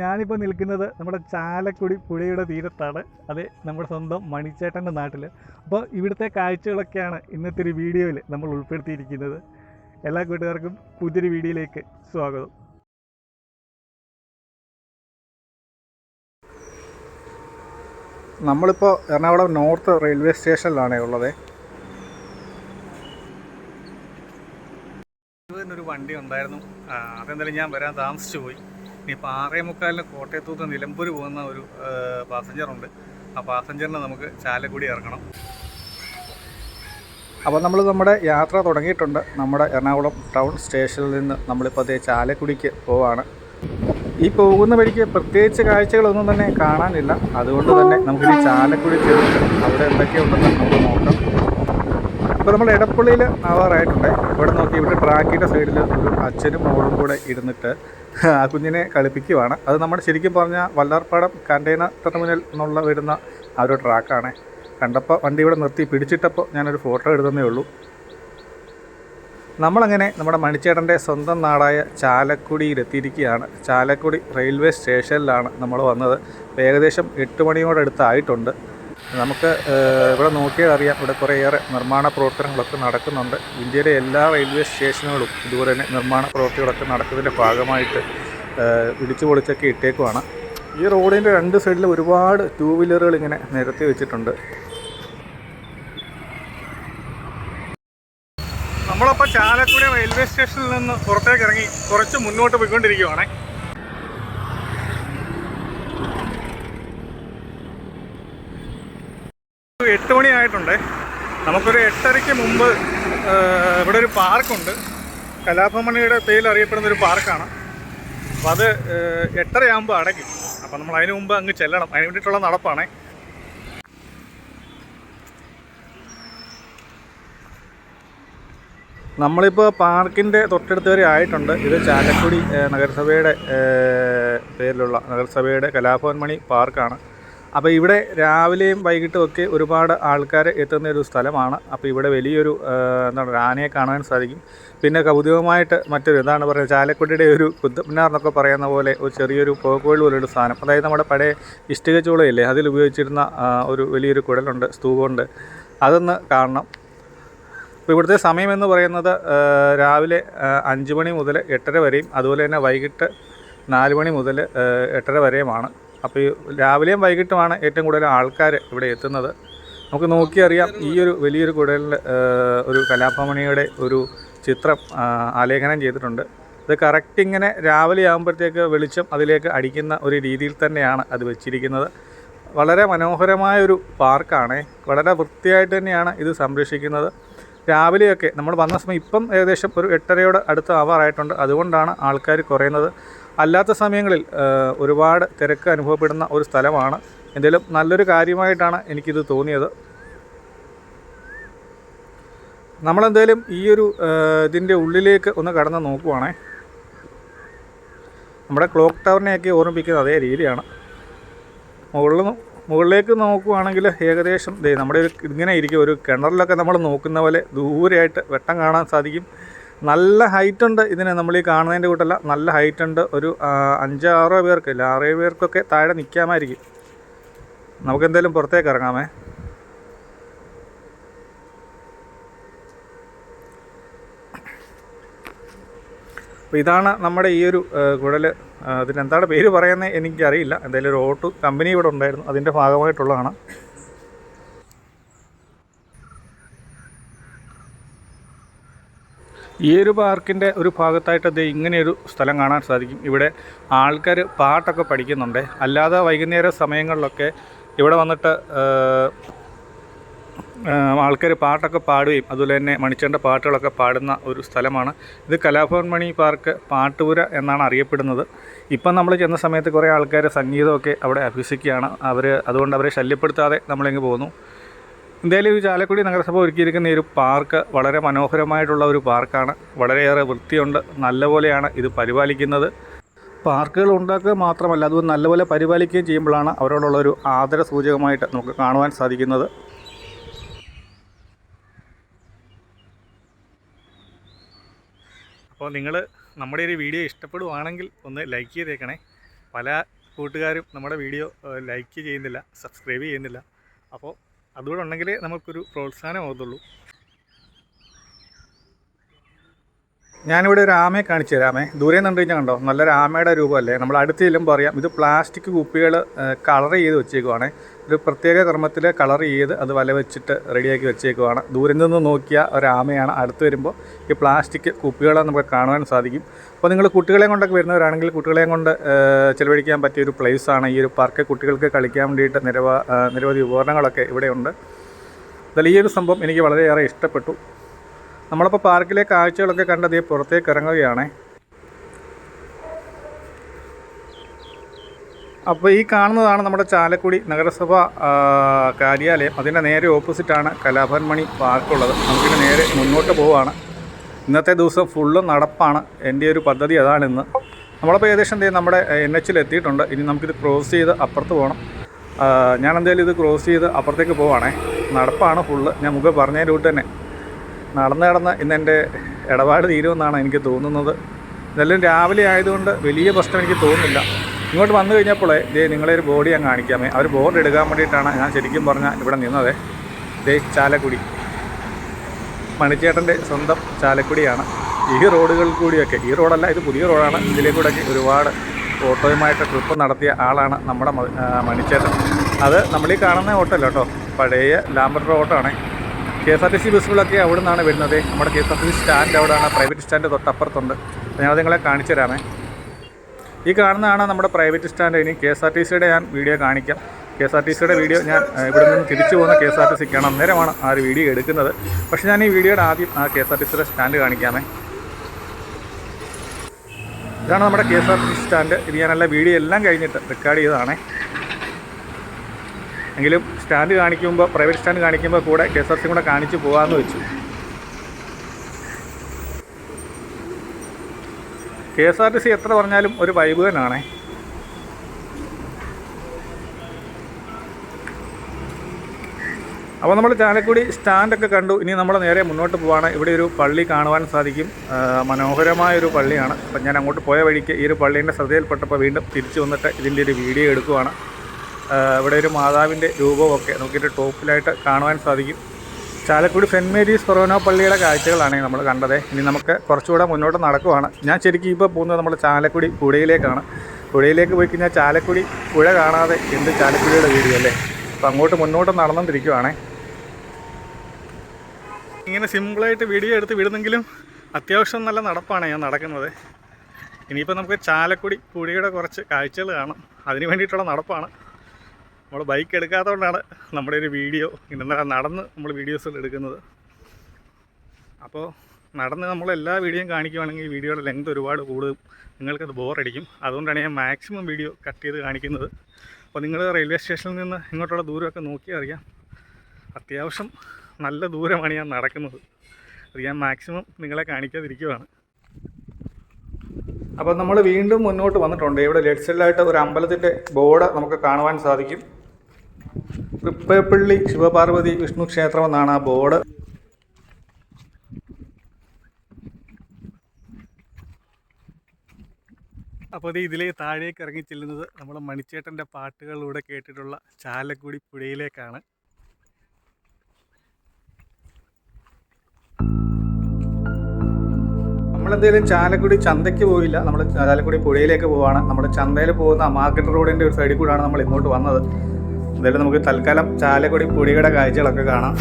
ഞാനിപ്പോൾ നിൽക്കുന്നത് നമ്മുടെ ചാലക്കുടി പുഴയുടെ തീരത്താണ്. അതെ നമ്മുടെ സ്വന്തം മണിച്ചേട്ടന്റെ നാട്ടിൽ അപ്പോൾ ഇവിടുത്തെ കാഴ്ചകളൊക്കെയാണ് ഇന്നത്തെ ഒരു വീഡിയോയിൽ നമ്മൾ ഉൾപ്പെടുത്തിയിരിക്കുന്നത്. എല്ലാ കൂട്ടുകാർക്കും പുതിയൊരു വീഡിയോയിലേക്ക് സ്വാഗതം. നമ്മളിപ്പോൾ എറണാകുളം നോർത്ത് റെയിൽവേ സ്റ്റേഷനിലാണ് ഉള്ളത്. ഒരു വണ്ടി ഉണ്ടായിരുന്നു. അതെന്തായാലും ഞാൻ വരാൻ താമസിച്ചു പോയി ഇനിയിപ്പോൾ ആറേ മുക്കാലിന് നിലമ്പൂർ പോകുന്ന ഒരു പാസഞ്ചറുണ്ട്. ആ പാസഞ്ചറിന് നമുക്ക് ചാലക്കുടി ഇറങ്ങണം. അപ്പോൾ നമ്മൾ നമ്മുടെ യാത്ര തുടങ്ങിയിട്ടുണ്ട്. നമ്മുടെ എറണാകുളം ടൗൺ സ്റ്റേഷനിൽ നിന്ന് നമ്മളിപ്പോൾ അതേ ചാലക്കുടിക്ക് പോവാണ്. ഈ പോകുന്ന വഴിക്ക് പ്രത്യേകിച്ച് കാഴ്ചകളൊന്നും തന്നെ കാണാനില്ല. അതുകൊണ്ട് തന്നെ നമുക്ക് ഈ ചാലക്കുടി ചെന്നിട്ട് അവിടെ എന്തൊക്കെയുണ്ടെന്ന് നമുക്ക് നോക്കാം. ഇപ്പോൾ നമ്മൾ ഇടപ്പള്ളിയിൽ ആവാറായിട്ടുണ്ട് ഇവിടെ നോക്കി ഇവിടെ ട്രാക്കിന്റെ സൈഡിൽ ഒരു അച്ഛനും മോളും കൂടെ ഇരുന്നിട്ട് ആ കുഞ്ഞിനെ കളിപ്പിക്കുവാണ്. അത് നമ്മുടെ ശരിക്കും പറഞ്ഞാൽ വല്ലാർപ്പാടം കണ്ടെയ്നർ ടെർമിനൽ എന്നുള്ള വരുന്ന ആ ഒരു ട്രാക്കാണ്. കണ്ടപ്പോൾ വണ്ടി ഇവിടെ നിർത്തി പിടിച്ചിട്ടപ്പോൾ ഞാനൊരു ഫോട്ടോ എടുത്തതേ ഉള്ളൂ. നമ്മളങ്ങനെ നമ്മുടെ മണിച്ചേട്ടന്റെ സ്വന്തം നാടായ ചാലക്കുടിയിലെത്തിയിരിക്കുകയാണ്. ചാലക്കുടി റെയിൽവേ സ്റ്റേഷനിലാണ് നമ്മൾ വന്നത്. ഏകദേശം എട്ട് മണിയോടടുത്തായിട്ടുണ്ട്. നമുക്ക് ഇവിടെ നോക്കിയാൽ അറിയാം ഇവിടെ കുറേയേറെ നിർമ്മാണ പ്രവർത്തനങ്ങളൊക്കെ നടക്കുന്നുണ്ട്. ഇന്ത്യയിലെ എല്ലാ റെയിൽവേ സ്റ്റേഷനുകളും ഇതുപോലെ തന്നെ നിർമ്മാണ പ്രവർത്തികളൊക്കെ നടക്കുന്നതിന്റെ ഭാഗമായിട്ട് ഇടിച്ചു പൊളിച്ചൊക്കെ ഇട്ടേക്കുവാണ്. ഈ റോഡിന്റെ രണ്ട് സൈഡിൽ ഒരുപാട് ടൂ വീലറുകൾ ഇങ്ങനെ നിരത്തി വെച്ചിട്ടുണ്ട്. നമ്മളപ്പോൾ ചാലക്കുടി റെയിൽവേ സ്റ്റേഷനിൽ നിന്ന് പുറത്തേക്ക് ഇറങ്ങി കുറച്ച് മുന്നോട്ട് പോയിക്കൊണ്ടിരിക്കുവാണേ. എട്ട് മണിയായിട്ടുണ്ട് നമുക്കൊരു എട്ടരയ്ക്ക് മുമ്പ് ഇവിടെ ഒരു പാർക്കുണ്ട്. കലാഭമണിയുടെ പേരിൽ അറിയപ്പെടുന്ന ഒരു പാർക്കാണ്. അപ്പോൾ അത് എട്ടരയാകുമ്പോൾ അടയ്ക്കും അപ്പോൾ നമ്മൾ അതിന് മുമ്പ് അങ്ങ് ചെല്ലണം. അതിന് വേണ്ടിയിട്ടുള്ള നടപ്പാണേ. നമ്മളിപ്പോൾ പാർക്കിന്റെ തൊട്ടടുത്ത് വരെ ആയിട്ടുണ്ട്. ഇത് ചാലക്കുടി നഗരസഭയുടെ പേരിലുള്ള നഗരസഭയുടെ കലാഭവൻ മണി പാർക്കാണ്. അപ്പോൾ ഇവിടെ രാവിലെയും വൈകിട്ടും ഒക്കെ ഒരുപാട് ആൾക്കാർ എത്തുന്ന ഒരു സ്ഥലമാണ്. അപ്പോൾ ഇവിടെ വലിയൊരു എന്താണ് ആനയെ കാണാൻ സാധിക്കും. പിന്നെ കൗതുകമായിട്ട് മറ്റൊരു എന്താണ് പറയുക ചാലക്കുടിയുടെ ഒരു കുത്തബ്മിനാർ എന്നൊക്കെ പറയുന്ന പോലെ ഒരു ചെറിയൊരു പോക്കോയിൽ പോലൊരു സാധനം. അതായത് നമ്മുടെ പഴയ ഇഷ്ടിക ചൂളയില്ലേ അതിൽ ഉപയോഗിച്ചിരുന്ന ഒരു വലിയൊരു കുഴലുണ്ട് സ്തൂപമുണ്ട്. അതൊന്ന് കാണണം. ഇപ്പോൾ ഇവിടുത്തെ സമയം എന്ന് പറയുന്നത് രാവിലെ അഞ്ച് മണി മുതൽ എട്ടര വരെയും അതുപോലെ തന്നെ വൈകിട്ട് നാല് മണി മുതൽ എട്ടര വരെയുമാണ്. അപ്പോൾ ഈ രാവിലെയും വൈകിട്ടുമാണ് ഏറ്റവും കൂടുതൽ ആൾക്കാർ ഇവിടെ എത്തുന്നത്. നമുക്ക് നോക്കിയറിയാം ഈ ഒരു വലിയൊരു കുടലിൽ ഒരു കലാഭമണിയുടെ ഒരു ചിത്രം ആലേഖനം ചെയ്തിട്ടുണ്ട്. ഇത് കറക്റ്റ് ഇങ്ങനെ രാവിലെ ആകുമ്പോഴത്തേക്ക് വെളിച്ചം അതിലേക്ക് അടിക്കുന്ന ഒരു രീതിയിൽ തന്നെയാണ് അത് വെച്ചിരിക്കുന്നത്. വളരെ മനോഹരമായ ഒരു പാർക്കാണ്. വളരെ വൃത്തിയായിട്ട് തന്നെയാണ് ഇത് സംരക്ഷിക്കുന്നത്. രാവിലെയൊക്കെ നമ്മൾ വന്ന സമയം ഇപ്പം ഏകദേശം ഒരു എട്ടരയോട് അടുത്ത് ആവാറായിട്ടുണ്ട് അതുകൊണ്ടാണ് ആൾക്കാർ കുറയുന്നത്. അല്ലാത്ത സമയങ്ങളിൽ ഒരുപാട് തിരക്ക് അനുഭവപ്പെടുന്ന ഒരു സ്ഥലമാണ്. എന്തെങ്കിലും നല്ലൊരു കാര്യമായിട്ടാണ് എനിക്കിത് തോന്നിയത്. നമ്മളെന്തായാലും ഈ ഒരു ഇതിന്റെ ഉള്ളിലേക്ക് ഒന്ന് കടന്ന് നോക്കുവാണേ. നമ്മുടെ ക്ലോക്ക് ടവറിനെയൊക്കെ ഓർമ്മിപ്പിക്കുന്ന അതേ രീതിയാണ്. മുകളിൽ മുകളിലേക്ക് നോക്കുവാണെങ്കിൽ ഏകദേശം നമ്മുടെ ഒരു ഇങ്ങനെ ഇരിക്കും. ഒരു കിണറിലൊക്കെ നമ്മൾ നോക്കുന്ന പോലെ ദൂരെയായിട്ട് വെട്ടം കാണാൻ സാധിക്കും. നല്ല ഹൈറ്റ് ഉണ്ട് ഇതിന് നമ്മൾ ഈ കാണുന്നതിന്റെ കൂട്ടല്ല. നല്ല ഹൈറ്റ് ഉണ്ട്. ഒരു അഞ്ചോ ആറോ പേർക്ക് ഇല്ല ആറേഴ് പേർക്കൊക്കെ താഴെ നിൽക്കാമായിരിക്കും നമുക്ക് എന്തായാലും പുറത്തേക്ക് ഇറങ്ങാമേ. അപ്പോൾ ഇതാണ് നമ്മുടെ ഈ ഒരു കുഴൽ അതിനെന്താണ് പേര് പറയുന്നത് എനിക്കറിയില്ല. എന്തായാലും ഒരു ഓട്ടോ കമ്പനി ഇവിടെ ഉണ്ടായിരുന്നു. അതിന്റെ ഭാഗമായിട്ടുള്ളതാണ്. ഈ ഒരു പാർക്കിന്റെ ഒരു ഭാഗത്തായിട്ട് അത് ഇങ്ങനെയൊരു സ്ഥലം കാണാൻ സാധിക്കും. ഇവിടെ ആൾക്കാർ പാട്ടൊക്കെ പഠിക്കുന്നുണ്ട്. അല്ലാതെ വൈകുന്നേര സമയങ്ങളിലൊക്കെ ഇവിടെ വന്നിട്ട് ആൾക്കാർ പാട്ടൊക്കെ പാടുകയും അതുപോലെ തന്നെ മണിച്ചേണ്ട പാട്ടുകളൊക്കെ പാടുന്ന ഒരു സ്ഥലമാണ്. ഇത് കലാഭവൻ മണി പാർക്ക് പാട്ടുപുര എന്നാണ് അറിയപ്പെടുന്നത്. ഇപ്പം നമ്മൾ ചെന്ന സമയത്ത് കുറേ ആൾക്കാർ സംഗീതമൊക്കെ അവിടെ അഭ്യസിക്കുകയാണ്. അവർ അതുകൊണ്ട് അവരെ ശല്യപ്പെടുത്താതെ നമ്മളിങ്ങ് പോകുന്നു എന്തായാലും ഈ ചാലക്കുടി നഗരസഭ ഒരുക്കിയിരിക്കുന്ന ഈ ഒരു പാർക്ക് വളരെ മനോഹരമായിട്ടുള്ള ഒരു പാർക്കാണ്. വളരെയേറെ വൃത്തിയുണ്ട്. നല്ലപോലെയാണ് ഇത് പരിപാലിക്കുന്നത്. പാർക്കുകൾ ഉണ്ടാക്കുക മാത്രമല്ല അതുപോലെ നല്ലപോലെ പരിപാലിക്കുകയും ചെയ്യുമ്പോഴാണ് അവരോടുള്ള ഒരു ആദര സൂചകമായിട്ട് നമുക്ക് കാണുവാൻ സാധിക്കുന്നത്. അപ്പോൾ നിങ്ങൾ നമ്മുടെ ഒരു വീഡിയോ ഇഷ്ടപ്പെടുവാണെങ്കിൽ ഒന്ന് ലൈക്ക് ചെയ്തേക്കണേ. പല കൂട്ടുകാരും നമ്മുടെ വീഡിയോ ലൈക്ക് ചെയ്യുന്നില്ല സബ്സ്ക്രൈബ് ചെയ്യുന്നില്ല. അപ്പോൾ അതുകൂടെ ഉണ്ടെങ്കിലേ നമുക്കൊരു പ്രോത്സാഹനം ആവത്തുള്ളൂ ഞാനിവിടെ ഒരു ആമയെ കാണിച്ചു തരാമേ ദൂരെ നിന്ന് കഴിഞ്ഞാൽ കണ്ടോ? നല്ലൊരു ആമയുടെ രൂപമല്ലേ? നമ്മൾ അടുത്ത് ചെല്ലുമ്പോൾ അറിയാം ഇത് പ്ലാസ്റ്റിക് കുപ്പികൾ കളർ ചെയ്ത് വെച്ചേക്കുവാണ്. ഒരു പ്രത്യേക ക്രമത്തിൽ കളർ ചെയ്ത് അത് വല വെച്ചിട്ട് റെഡിയാക്കി വെച്ചേക്കുവാണ്. ദൂരെ നിന്ന് നോക്കിയ ഒരാമയാണ് അടുത്ത് വരുമ്പോൾ ഈ പ്ലാസ്റ്റിക് കുപ്പികളെ നമുക്ക് കാണുവാൻ സാധിക്കും. അപ്പോൾ നിങ്ങൾ കുട്ടികളെ കൊണ്ടൊക്കെ വരുന്നവരാണെങ്കിൽ കുട്ടികളെയും കൊണ്ട് ചിലവഴിക്കാൻ പറ്റിയ ഒരു പ്ലേസാണ് ഈ ഒരു പാർക്ക് കുട്ടികൾക്ക് കളിക്കാൻ വേണ്ടിയിട്ട് നിരവ ആ, നിരവധി ഉപകരണങ്ങളൊക്കെ ഇവിടെയുണ്ട് എന്തായാലും ഈ ഒരു സംഭവം എനിക്ക് വളരെയേറെ ഇഷ്ടപ്പെട്ടു. നമ്മളിപ്പോൾ പാർക്കിലെ കാഴ്ചകളൊക്കെ കണ്ടത് പുറത്തേക്ക് ഇറങ്ങുകയാണ്. അപ്പോൾ ഈ കാണുന്നതാണ് നമ്മുടെ ചാലക്കുടി നഗരസഭ കാര്യാലയം. അതിന്റെ നേരെ ഓപ്പോസിറ്റാണ് കലാഭവൻ മണി പാർക്കുള്ളത്. നമുക്കിന് നേരെ മുന്നോട്ട് പോവുകയാണ് ഇന്നത്തെ ദിവസം ഫുള്ള് നടപ്പാണ്. എന്റെ ഒരു പദ്ധതി അതാണ് ഇന്ന്. നമ്മളിപ്പോൾ ഏകദേശം എന്തെങ്കിലും നമ്മുടെ എൻ എച്ചിൽ എത്തിയിട്ടുണ്ട്. ഇനി നമുക്കിത് ക്രോസ് ചെയ്ത് അപ്പുറത്ത് പോകണം ഞാൻ എന്തായാലും ഇത് ക്രോസ് ചെയ്ത് അപ്പുറത്തേക്ക് പോവാണേ. നടപ്പാണ് ഫുള്ള് ഞാൻ മുമ്പ് പറഞ്ഞ റൂട്ട് തന്നെ. നടന്ന് നടന്ന് ഇന്ന് എന്റെ ഇടപാട് തീരുമെന്നാണ് എനിക്ക് തോന്നുന്നത്. ഇതെല്ലാം രാവിലെ ആയതുകൊണ്ട് വലിയ പ്രശ്നം എനിക്ക് തോന്നുന്നില്ല. ഇങ്ങോട്ട് വന്നു കഴിഞ്ഞപ്പോഴേ ദേ നിങ്ങളെ ഒരു ബോഡി ഞാൻ കാണിക്കാമേ. അവർ ബോർഡ് എടുക്കാൻ വേണ്ടിയിട്ടാണ് ഞാൻ ശരിക്കും പറഞ്ഞാൽ ഇവിടെ നിന്നത്. ദേ ചാലക്കുടി. മണിച്ചേട്ടന്റെ സ്വന്തം ചാലക്കുടിയാണ്. ഈ റോഡുകളിൽ കൂടിയൊക്കെ ഈ റോഡല്ല ഇത് പുതിയ റോഡാണ്. ഇതിലേക്കൂടെയൊക്കെ ഒരുപാട് ഓട്ടോയുമായിട്ട് ട്രിപ്പ് നടത്തിയ ആളാണ് നമ്മുടെ മണിച്ചേട്ടൻ. അത് നമ്മൾ ഈ കാണുന്ന ഓട്ടോ അല്ല കേട്ടോ പഴയ ലാംബർട്ടർ ഓട്ടോ ആണ്. K S R T C ബസ്സുകളൊക്കെ അവിടെ നിന്നാണ് വരുന്നത്. നമ്മുടെ K S R T C stand അവിടെയാണ്. പ്രൈവറ്റ് സ്റ്റാൻഡ് തൊട്ടപ്പുറത്തുണ്ട്. ഞാനത് നിങ്ങളെ കാണിച്ചു തരാമേ. ഈ കാണുന്നതാണ് നമ്മുടെ പ്രൈവറ്റ് സ്റ്റാൻഡ്. ഇനി കെ എസ് ആർ ടി സിയുടെ ഞാൻ വീഡിയോ കാണിക്കാം. കെ എസ് ആർ ടി സിയുടെ വീഡിയോ ഞാൻ ഇവിടെ നിന്ന് തിരിച്ചു പോകുന്ന കെ എസ് ആർ ടി സിക്കാണ് അന്നേരമാണ് ആ ഒരു വീഡിയോ എടുക്കുന്നത്. പക്ഷേ ഞാൻ ഈ വീഡിയോയുടെ ആദ്യം ആ കെ എസ് ആർ ടി സിയുടെ സ്റ്റാൻഡ് കാണിക്കാമേ. ഇതാണ് നമ്മുടെ K S R T C stand. ഇത് ഞാനല്ല വീഡിയോ എല്ലാം കഴിഞ്ഞിട്ട് റെക്കോർഡ് ചെയ്തതാണേ. എങ്കിലും സ്റ്റാൻഡ് കാണിക്കുമ്പോൾ പ്രൈവറ്റ് സ്റ്റാൻഡ് കാണിക്കുമ്പോൾ കൂടെ കെ എസ് ആർ സി കൂടെ കാണിച്ച് പോകാമെന്ന് വെച്ചു. K S R T C എത്ര പറഞ്ഞാലും ഒരു വൈബ് തന്നെയാണേ അപ്പോൾ നമ്മൾ ചാലക്കുടി സ്റ്റാൻഡൊക്കെ കണ്ടു. ഇനി നമ്മൾ നേരെ മുന്നോട്ട് പോവാണ്. ഇവിടെ ഒരു പള്ളി കാണുവാൻ സാധിക്കും. മനോഹരമായ ഒരു പള്ളിയാണ്. അപ്പം ഞാൻ അങ്ങോട്ട് പോയ വഴിക്ക് ഈ ഒരു പള്ളീന്റെ ശ്രദ്ധയിൽപ്പെട്ടപ്പോൾ വീണ്ടും തിരിച്ചു വന്നിട്ട് ഇതിന്റെ ഒരു വീഡിയോ എടുക്കുവാണ്. ഇവിടെ ഒരു മാതാവിന്റെ രൂപമൊക്കെ നമുക്കിന്റെ ടോപ്പിലായിട്ട് കാണുവാൻ സാധിക്കും. ചാലക്കുടി സെന്റ് മേരീസ് കൊറോന പള്ളിയുടെ കാഴ്ചകളാണ് നമ്മൾ കണ്ടത്. ഇനി നമുക്ക് കുറച്ചുകൂടെ മുന്നോട്ട് നടക്കുവാണ്. ഞാൻ ശരിക്കും ഇപ്പോൾ പോകുന്നത് നമ്മൾ ചാലക്കുടി പുഴയിലേക്കാണ്. പുഴയിലേക്ക് പോയി കഴിഞ്ഞാൽ ചാലക്കുടി പുഴ കാണാതെ എന്ത് ചാലക്കുടിയുടെ വീഡിയോ അല്ലേ? അപ്പോൾ അങ്ങോട്ട് മുന്നോട്ട് നടന്നുകൊണ്ടിരിക്കുവാണേ ഇങ്ങനെ സിമ്പിളായിട്ട് വീഡിയോ എടുത്ത് വിടുന്നെങ്കിലും അത്യാവശ്യം നല്ല നടപ്പാണ് ഞാൻ നടക്കുന്നത്. ഇനിയിപ്പോൾ നമുക്ക് ചാലക്കുടി പുഴയുടെ കുറച്ച് കാഴ്ചകൾ കാണാം. അതിന് വേണ്ടിയിട്ടുള്ള നടപ്പാണ്. നമ്മൾ ബൈക്ക് എടുക്കാത്തതുകൊണ്ടാണ് നമ്മുടെ ഒരു വീഡിയോ ഇന്നലെ നടന്ന് നമ്മൾ വീഡിയോസ് എടുക്കുന്നത്. അപ്പോൾ നടന്ന് നമ്മൾ എല്ലാ വീഡിയോയും കാണിക്കുവാണെങ്കിൽ വീഡിയോയുടെ ലെങ്ത് ഒരുപാട് കൂടും. നിങ്ങൾക്കത് ബോറടിക്കും അതുകൊണ്ടാണ് ഞാൻ മാക്സിമം വീഡിയോ കട്ട് ചെയ്ത് കാണിക്കുന്നത്. അപ്പോൾ നിങ്ങൾ റെയിൽവേ സ്റ്റേഷനിൽ നിന്ന് ഇങ്ങോട്ടുള്ള ദൂരമൊക്കെ നോക്കി അറിയാം. അത്യാവശ്യം നല്ല ദൂരമാണ് ഞാൻ നടക്കുന്നത്. അത് ഞാൻ മാക്സിമം നിങ്ങളെ കാണിക്കാതിരിക്കുവാണ്. അപ്പോൾ നമ്മൾ വീണ്ടും മുന്നോട്ട് വന്നിട്ടുണ്ട്. ഇവിടെ ലെഫ്റ്റ് സൈഡിലായിട്ട് ഒരു അമ്പലത്തിന്റെ ബോർഡ് നമുക്ക് കാണുവാൻ സാധിക്കും. തൃപ്പേപ്പള്ളി ശിവപാർവതി വിഷ്ണു ക്ഷേത്രം എന്നാണ് ആ ബോർഡ്. അപ്പോൾ ഇത് ഇതിലേ താഴേക്ക് ഇറങ്ങി ചെല്ലുന്നത് നമ്മൾ മണിച്ചേട്ടന്റെ പാട്ടുകളിലൂടെ കേട്ടിട്ടുള്ള ചാലക്കുടി പുഴയിലേക്കാണ്. നമ്മളെന്തെങ്കിലും ചാലക്കുടി ചന്തയ്ക്ക് പോയില്ല. നമ്മൾ ചാലക്കുടി പുഴയിലേക്ക് പോവാണ്. നമ്മുടെ ചന്തയിൽ പോകുന്ന മാർക്കറ്റ് റോഡിന്റെ ഒരു സൈഡിൽ കൂടാണ് നമ്മൾ ഇങ്ങോട്ട് വന്നത്. എന്തായാലും നമുക്ക് തൽക്കാലം ചാലക്കുടി പുഴിയുടെ കാഴ്ചകളൊക്കെ കാണാം.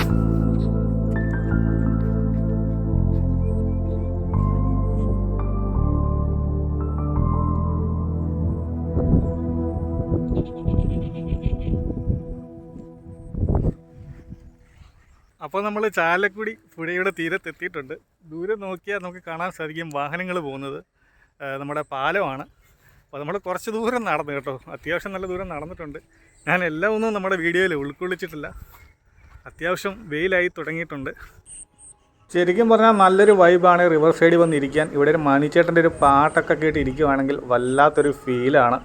അപ്പോൾ നമ്മൾ ചാലക്കുടി പുഴയുടെ തീരത്തെത്തിയിട്ടുണ്ട്. ദൂരെ നോക്കിയാൽ നമുക്ക് കാണാൻ സാധിക്കും വാഹനങ്ങൾ പോകുന്നത്. നമ്മുടെ പാലമാണ്. അപ്പോൾ നമ്മൾ കുറച്ച് ദൂരം നടന്നു കേട്ടോ. അത്യാവശ്യം നല്ല ദൂരം നടന്നിട്ടുണ്ട്. ഞാൻ എല്ലാം ഒന്നും നമ്മുടെ വീഡിയോയിൽ ഉൾക്കൊള്ളിച്ചിട്ടില്ല. അത്യാവശ്യം വെയിലായി തുടങ്ങിയിട്ടുണ്ട്. ശരിക്കും പറഞ്ഞാൽ നല്ലൊരു വൈബാണ് റിവർ സൈഡിൽ വന്നിരിക്കാൻ. ഇവിടെ ഒരു മണിച്ചേട്ടന്റെ ഒരു പാട്ടൊക്കെ കേട്ട് ഇരിക്കുവാണെങ്കിൽ വല്ലാത്തൊരു ഫീലാണ്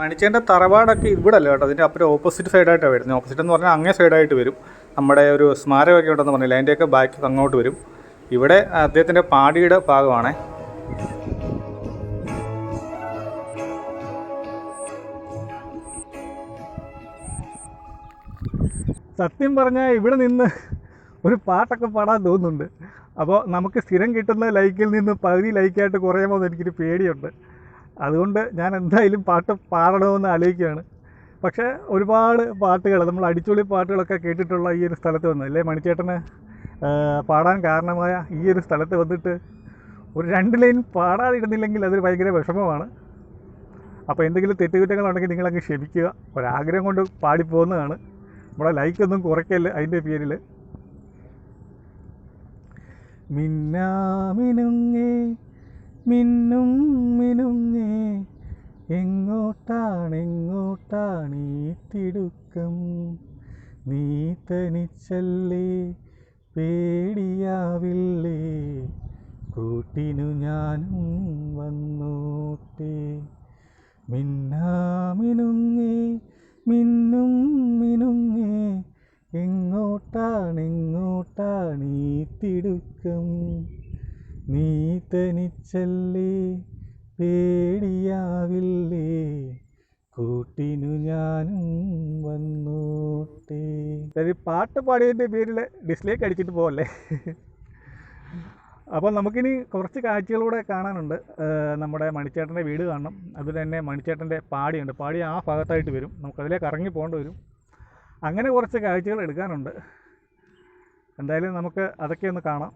മണിച്ചേട്ടന്റെ തറവാടൊക്കെ ഇവിടെ അല്ല കേട്ടോ. അതിന്റെ അപ്പുറം ഓപ്പോസിറ്റ് സൈഡായിട്ടാണ് വരുന്നത്. ഓപ്പോസിറ്റ് എന്ന് പറഞ്ഞാൽ അങ്ങേ സൈഡായിട്ട് വരും. നമ്മുടെ ഒരു സ്മാരകമൊക്കെ ഉണ്ടെന്ന് പറഞ്ഞില്ല? അതിന്റെയൊക്കെ ബാക്ക് അങ്ങോട്ട് വരും. ഇവിടെ അദ്ദേഹത്തിന്റെ പാടിയുടെ ഭാഗമാണ്. സത്യം പറഞ്ഞാൽ ഇവിടെ നിന്ന് ഒരു പാട്ടൊക്കെ പാടാൻ തോന്നുന്നുണ്ട്. അപ്പോൾ നമുക്ക് സ്ഥിരം കിട്ടുന്ന ലൈക്കിൽ നിന്ന് പകുതി ലൈക്കായിട്ട് കുറയുമോ എനിക്കൊരു പേടിയുണ്ട്. അതുകൊണ്ട് ഞാൻ എന്തായാലും പാട്ട് പാടണമെന്ന് ആലോചിക്കുകയാണ്. പക്ഷേ ഒരുപാട് പാട്ടുകൾ നമ്മൾ അടിച്ചുപൊളി പാട്ടുകളൊക്കെ കേട്ടിട്ടുള്ള ഈ ഒരു സ്ഥലത്ത് വന്ന് അല്ലേ മണിച്ചേട്ടന്? പാടാൻ കാരണമായ ഈ ഒരു സ്ഥലത്ത് വന്നിട്ട് ഒരു രണ്ട് ലൈൻ പാടാതിരുന്നില്ലെങ്കിൽ അതൊരു ഭയങ്കര വിഷമമാണ്. അപ്പോൾ എന്തെങ്കിലും തെറ്റുകുറ്റങ്ങളുണ്ടെങ്കിൽ നിങ്ങളങ്ങ് ക്ഷമിക്കുക. ഒരാഗ്രഹം കൊണ്ട് പാടിപ്പോകുന്നതാണ്. നമ്മുടെ ലൈക്കൊന്നും കുറയ്ക്കല്ല അതിന്റെ പേരിൽ മിന്നാമിനുങ്ങേ മിന്നും മിനുങ്ങേ എങ്ങോട്ടാണ് ഈ തിടുക്കം നീ തനിച്ചല്ലേ പേടിയാവില്ലേ? കൂട്ടിനു ഞാനും വന്നോട്ടെ. മിന്നാമിനുങ്ങേ മിന്നും മിനുങ്ങേ എങ്ങോട്ടാണ് എങ്ങോട്ടാണ് ഈ തിടുക്കം. നീ തനിച്ചല്ലേ പേടിയാവില്ലേ? കൂട്ടിനു ഞാനും വന്നോട്ടെ. ഒരു പാട്ട് പാടിയതിന്റെ പേരിൽ ഡിസ്ലേക്ക് അടിച്ചിട്ട് പോകല്ലേ അപ്പോൾ നമുക്കിനി കുറച്ച് കാഴ്ചകളൂടെ കാണാനുണ്ട്. നമ്മുടെ മണിച്ചേട്ടന്റെ വീട് കാണണം. അതുപോലെ തന്നെ മണിച്ചേട്ടന്റെ പാടിയുണ്ട്. പാടി ആ ഭാഗത്തായിട്ട് വരും. നമുക്കതിലേക്ക് ഇറങ്ങി പോകേണ്ടി വരും. അങ്ങനെ കുറച്ച് കാഴ്ചകൾ എടുക്കാനുണ്ട്. എന്തായാലും നമുക്ക് അതൊക്കെ ഒന്ന് കാണാം.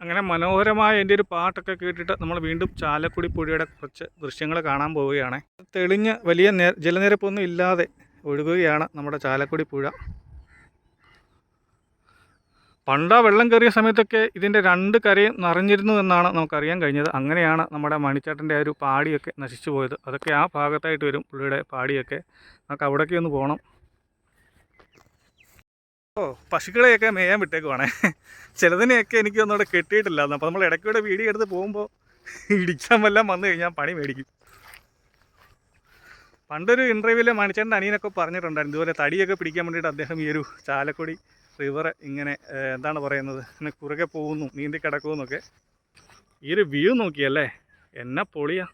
അങ്ങനെ മനോഹരമായ എന്റെ ഒരു പാട്ടൊക്കെ കേട്ടിട്ട് നമ്മൾ വീണ്ടും ചാലക്കുടി പുഴയുടെ കുറച്ച് ദൃശ്യങ്ങൾ കാണാൻ പോവുകയാണ്. തെളിഞ്ഞ വലിയ ജലനിരപ്പൊന്നും ഇല്ലാതെ ഒഴുകുകയാണ് നമ്മുടെ ചാലക്കുടി പുഴ. പണ്ടാ വെള്ളം കയറിയ സമയത്തൊക്കെ ഇതിന്റെ രണ്ട് കരയും നിറഞ്ഞിരുന്നു എന്നാണ് നമുക്കറിയാൻ കഴിഞ്ഞത്. അങ്ങനെയാണ് നമ്മുടെ മണിച്ചേട്ടന്റെ ആ ഒരു പാടിയൊക്കെ നശിച്ചു പോയത്. അതൊക്കെ ആ ഭാഗത്തായിട്ട് വരും പുള്ളിയുടെ പാടിയൊക്കെ. നമുക്ക് അവിടേക്ക് ഒന്ന് പോകണം ഓ പശുക്കളെയൊക്കെ മേയാൻ വിട്ടേക്കുവാണേ. ചിലതിനെയൊക്കെ എനിക്ക് ഒന്നുകൂടെ കെട്ടിയിട്ടില്ല അപ്പോൾ നമ്മൾ ഇടയ്ക്കൂടെ വീഡിയോ എടുത്ത് പോകുമ്പോൾ ഇടിക്കാൻ വല്ലതും വന്നു കഴിഞ്ഞാൽ പണി മേടിക്കും. പണ്ടൊരു ഇന്റർവ്യൂവിൽ മണിച്ചേട്ടന്റെ അനിയനൊക്കെ പറഞ്ഞിട്ടുണ്ടായിരുന്നു. ഇതുപോലെ തടിയൊക്കെ പിടിക്കാൻ വേണ്ടിയിട്ട് അദ്ദേഹം ഈ ഒരു ചാലക്കുടി റിവർ ഇങ്ങനെ എന്താണ് പറയുന്നത്? ഇങ്ങനെ കുറുകെ പോകുന്നു നീന്തി കിടക്കുമെന്നൊക്കെ. ഈ ഒരു വ്യൂ നോക്കിയല്ലേ? എന്നാ പൊളിയാ.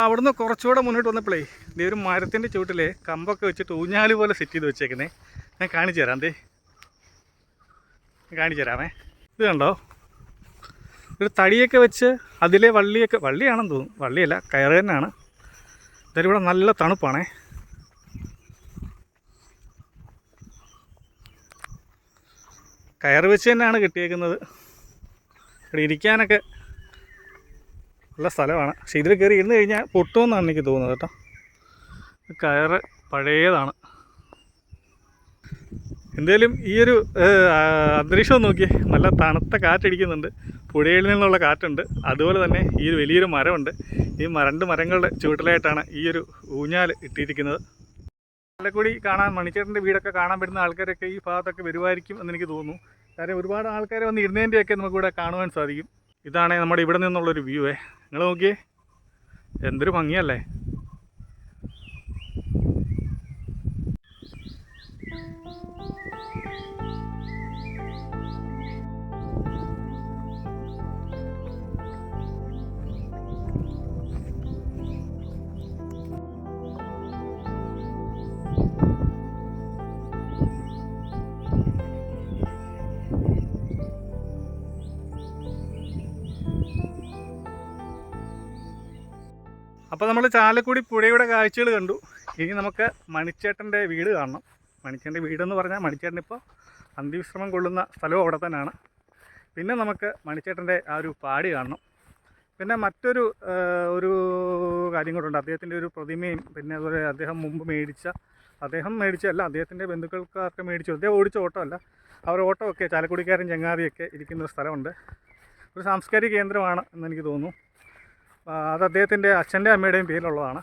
അവിടുന്ന് കുറച്ചുകൂടെ മുന്നോട്ട് വന്നപ്പോഴേ ഇതേ ഒരു മരത്തിന്റെ ചുവട്ടിൽ കമ്പൊക്കെ വെച്ചിട്ട് ഊഞ്ഞാൽ പോലെ സെറ്റ് ചെയ്ത് വെച്ചേക്കുന്നേ. ഞാൻ കാണിച്ചു തരാം ദേ. കാണിച്ചു തരാമേ. ഇത് കണ്ടോ? ഒരു തടിയൊക്കെ വെച്ച് അതിലെ വള്ളിയൊക്കെ വള്ളിയാണെന്ന് തോന്നുന്നു. വള്ളിയല്ല കയറ് തന്നെയാണ്. എന്തായാലും ഇവിടെ നല്ല തണുപ്പാണേ. കയറ് വെച്ച് തന്നെയാണ് കിട്ടിയേക്കുന്നത്. ഇവിടെ ഇരിക്കാനൊക്കെ നല്ല സ്ഥലമാണ്. പക്ഷെ ഇതിൽ കയറി ഇരുന്ന് കഴിഞ്ഞാൽ പൊട്ടുമെന്നാണ് എനിക്ക് തോന്നുന്നത് കേട്ടോ. കയറ് പഴയതാണ്. എന്തായാലും ഈ ഒരു അന്തരീക്ഷം നോക്കിയേ. നല്ല തണുത്ത കാറ്റടിക്കുന്നുണ്ട്. പുഴയിൽ നിന്നുള്ള കാറ്റുണ്ട്. അതുപോലെ തന്നെ ഈ ഒരു വലിയൊരു മരമുണ്ട്. ഈ രണ്ട് മരങ്ങളുടെ ചുവട്ടിലായിട്ടാണ് ഈ ഒരു ഊഞ്ഞാൽ ഇട്ടിരിക്കുന്നത്. ചാലക്കുടി കാണാൻ മണിച്ചേട്ടന്റെ വീടൊക്കെ കാണാൻ പറ്റുന്ന ആൾക്കാരൊക്കെ ഈ ഭാഗത്തൊക്കെ വരുമായിരിക്കും എന്ന് എനിക്ക് തോന്നുന്നു. കാര്യം ഒരുപാട് ആൾക്കാർ വന്ന് ഇരുന്നതിന്റെയൊക്കെ നമുക്കിവിടെ കാണുവാൻ സാധിക്കും. ഇതാണ് നമ്മുടെ ഇവിടെ നിന്നുള്ളൊരു വ്യൂവേ നിങ്ങൾ നോക്കിയേ. എന്തൊരു ഭംഗിയല്ലേ? അപ്പോൾ നമ്മൾ ചാലക്കുടി പുഴയുടെ കാഴ്ചകൾ കണ്ടു. ഇനി നമുക്ക് മണിച്ചേട്ടന്റെ വീട് കാണണം. മണിച്ചേട്ടന്റെ വീടെന്ന് പറഞ്ഞാൽ മണിച്ചേട്ടൻ ഇപ്പോൾ അന്ത്യവിശ്രമം കൊള്ളുന്ന സ്ഥലവും അവിടെ തന്നെയാണ്. പിന്നെ നമുക്ക് മണിച്ചേട്ടന്റെ ആ ഒരു പാടി കാണണം. പിന്നെ മറ്റൊരു ഒരു കാര്യം കൂടെ ഉണ്ട്. അദ്ദേഹത്തിന്റെ ഒരു പ്രതിമയും പിന്നെ അതുപോലെ അദ്ദേഹം മുമ്പ് മേടിച്ച അദ്ദേഹം മേടിച്ചല്ല അദ്ദേഹത്തിന്റെ ബന്ധുക്കൾക്കാർക്ക് മേടിച്ചു. അദ്ദേഹം ഓടിച്ച ഓട്ടോ അല്ല അവർ ഓട്ടോ ഒക്കെ ചാലക്കുടിക്കാരൻ ചങ്ങാതിയൊക്കെ ഇരിക്കുന്ന ഒരു സ്ഥലമുണ്ട്. ഒരു സാംസ്കാരിക കേന്ദ്രമാണ് എന്നെനിക്ക് തോന്നുന്നു. അത് അദ്ദേഹത്തിന്റെ അച്ഛന്റെ അമ്മയുടെയും പേരിലുള്ളതാണ്.